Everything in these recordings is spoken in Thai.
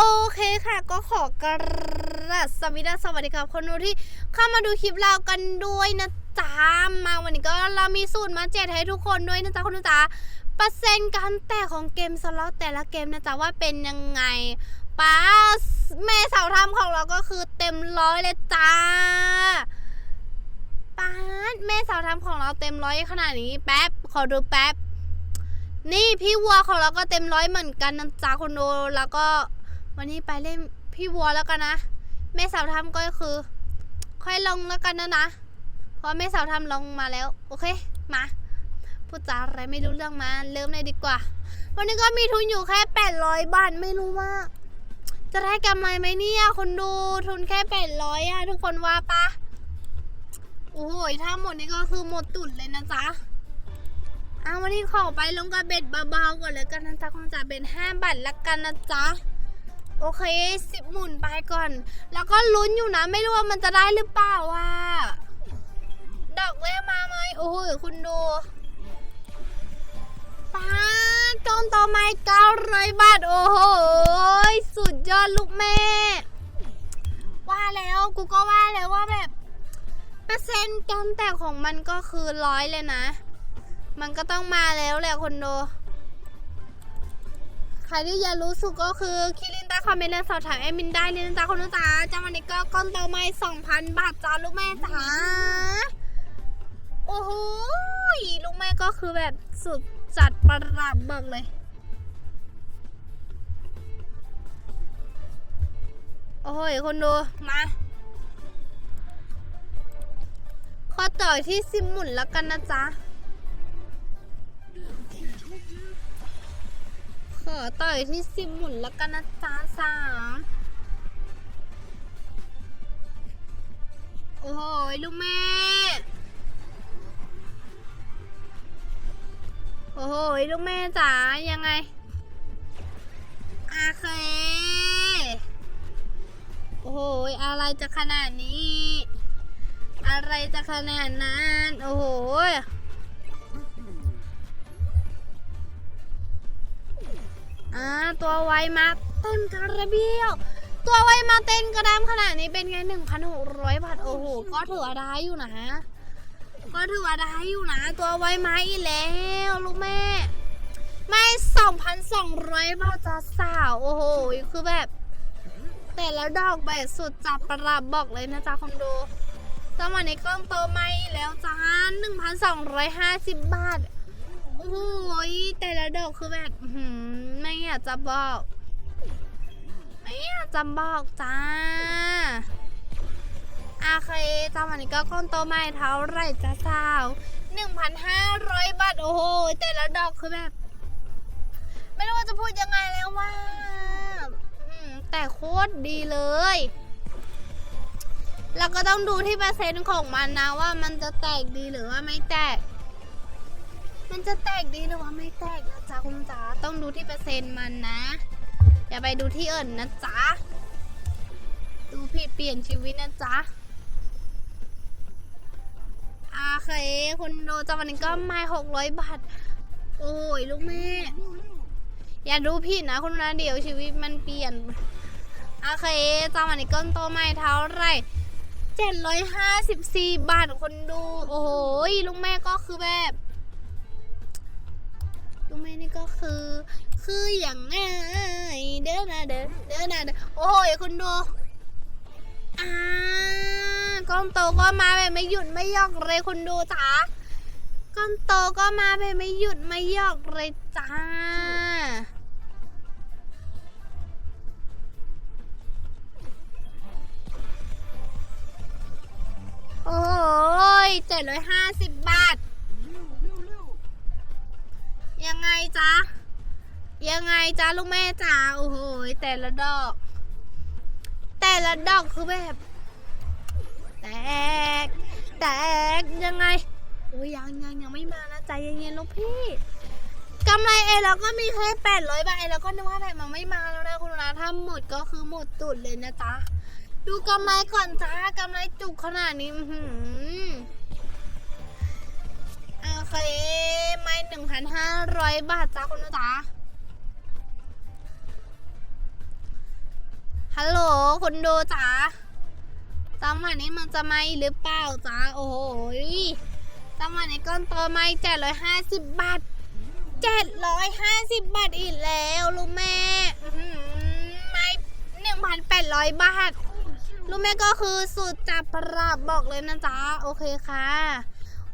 โอเคค่ะก็ขอกราบสวัสดีสวัสดีครับคนดูที่เข้ามาดูคลิปเรากันด้วยนะจ๊ะมาวันนี้ก็เรามีสูตรมาแจกให้ทุกคนด้วยนะจ๊ะคุณดูจ๊ะเปอร์เซ็นต์การแตกของเกมสล็อตแต่ละเกมนะจ๊ะว่าเป็นยังไงป้าแม่สาวทำของเราก็คือเต็มร้อยเลยจ้าป้าดแม่สาวทำของเราเต็มร้อยขนาดนี้แป๊บขอดูแป๊บนี่พี่วัวของเราก็เต็มร้อยเหมือนกันนะจ๊ะคุณดูแล้วก็ วันนี้ไปเล่นพี่วัวแล้วกันนะแม่สาวทำก็คือ ค่อยลงแล้วกันนะนะ เพราะแม่สาวทำลงมาแล้ว โอเค มาพูดจาอะไรไม่รู้เรื่องมา เริ่มเลยดีกว่า วันนี้ก็มีทุนอยู่แค่ 800 บาท ไม่รู้ว่า จะได้กำไรไหมเนี่ยคนดูทุนแค่ 800อะทุกคนว่าปะโอ้โหถ้าหมดนี่ก็คือหมดตุ่นเลยนะจ๊ะอะวันนี้ขอไปลงกับเบ็ดเบาๆก่อนเลยกันนะจ๊ะคงจะเป็นห้าบาทละกันนะจ๊ะ โอเคสิบหมุนไปก่อน แล้วก็ลุ้นอยู่นะ ไม่รู้ว่ามันจะได้หรือเปล่าว่ะดอกแรกมาไหมโอ้โหคุณดูป้าดต้นต่อไม้เก้าร้อยบาท โอ้โห สุดยอดลูกแม่ ว่าแล้วกูก็ว่าแล้วว่าแบบ เปอร์เซ็นต์การแตกของมันก็คือร้อยเลยนะ มันก็ต้องมาแล้วแหละคนดู ใครที่อยากรู้สุดก็คือคิริ คอมเมนต์และสอบถามแอดมินได้เลยนะจ๊ะคุณลูกจ๋าจ้าวันนี้ก็ก้อนเตาไม้สองพันบาทจ้าลูกแม่จ๋าโอ้โหลูกแม่ก็คือแบบสุดจัดประหลาดเบิกเลย โอ้ยคนดู มาขอต่อยที่ซิมหมุนแล้วกันนะจ๊ะ ต่อยที่สิบหมุนแล้วกันนะจ๊ะสามโอ้โหลูกแม่ โอ้โหลูกแม่จ๋ายังไงโอเคโอ้โหอะไรจะขนาดนี้ อะไรจะขนาดนั้น โอ้โห อ่าตัวไวมาเต็มคาราเบลตัวไวมาเต็มกระดามขนาดนี้เป็นไง1,600บาทโอ้โหก็ถือว่าได้อยู่นะก็ถือว่าได้อยู่นะ ตัวไวมาอีกแล้วลูกแม่ ไม่2,200บาทจะสาวโอ้โหคือแบบ แต่แล้วดอกแบบสุดจับประหลับบอกเลยนะจ๊ะคนดูสมัยนี้กล้องโตมาอีกแล้วจ้า1,250บาท โอ้ยแต่ละดอกคือแบบไม่อยากจะบอก ไม่อยากจะบอกจ้าโอเคจ้าวันนี้ก็ก้อนโตไม้เท่าไรจ้าสาวหนึ่งพันห้าร้อยบาท โอ้โห แต่ละดอกคือแบบ ไม่รู้ว่าจะพูดยังไงแล้วว่าแต่โคตรดีเลยแล้วก็ต้องดูที่เปอร์เซ็นต์ของมันนะว่ามันจะแตกดีหรือว่าไม่แตก มันจะแตกดีหรือว่าไม่แตกนะจ๊ะคุณจ๋าต้องดูที่เปอร์เซ็นต์มันนะ อย่าไปดูที่อื่นนะจ๊ะ ดูผิดเปลี่ยนชีวิตนะจ๊ะโอเคคุณโดจาวันนี้ก็ไม่หกร้อยบาท โอ้ยลูกแม่ อย่าดูผิดนะคุณนะเดี๋ยวชีวิตมันเปลี่ยนโอเคจาวันนี้ก้นโตไม่เท่าไรเจ็ดร้อยห้าสิบสี่บาทคนดู โอ้โหลูกแม่ก็คือแบบ ลูกแม่นี่ก็คือ คืออย่างไงเด้อนะเด้อเด้อนะเด้อโอ้ยคุณดูอ่าก้องโตก็มาแบบไม่หยุดไม่หยอกเลยคุณดูจ๋าก้อนโตก็มาแบบไม่หยุดไม่หยอกเลยจ้าโอ้ยเจ็ดร้อยห้าสิบบาท ยังไงจ๊ะ ยังไงจ๊ะลูกแม่จ๋าโอ้โหแต่ละดอก แต่ละดอกคือแบบแตก แตกยังไงโอ้ยยังยังยังไม่มานะใจเย็นๆลูกพี่กำไรเอเราก็มีแค่แปดร้อยบาทเอเราก็นึกว่าแบบมันไม่มาแล้วนะคุณนะถ้าหมดก็คือหมดตุดเลยนะจ๊ะดูกำไรก่อนจ้ากำไรจุกขนาดนี้อื้อหือ หน้าร้อยบาทจ้าคุณจ๋าฮัลโหลคุณดูจ๋าจังหวะนี้มันจะไม่หรือเปล่าจ้าโอ้ยจังหวะนี้ก้อนโตไม่เจ็ดร้อยห้าสิบบาทเจ็ดร้อยห้าสิบบาทอีกแล้วลูกแม่ไม่หนึ่งพันแปดร้อยบาทลูกแม่ก็คือสุดจับปรับบอกเลยนะจ้าโอเคค่ะ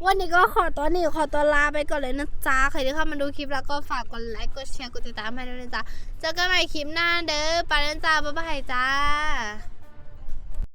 วันนี้ก็ขอตัวนี้ขอตัวลาไปก่อนเลยนะจ๊ะใครที่เข้ามาดูคลิปแล้วก็ฝากกดไลค์กดแชร์กดติดตามให้ด้วยนะจ๊ะเจอกันใหม่คลิปหน้าเด้อไปแล้วจ้าบ๊ายบายจ้า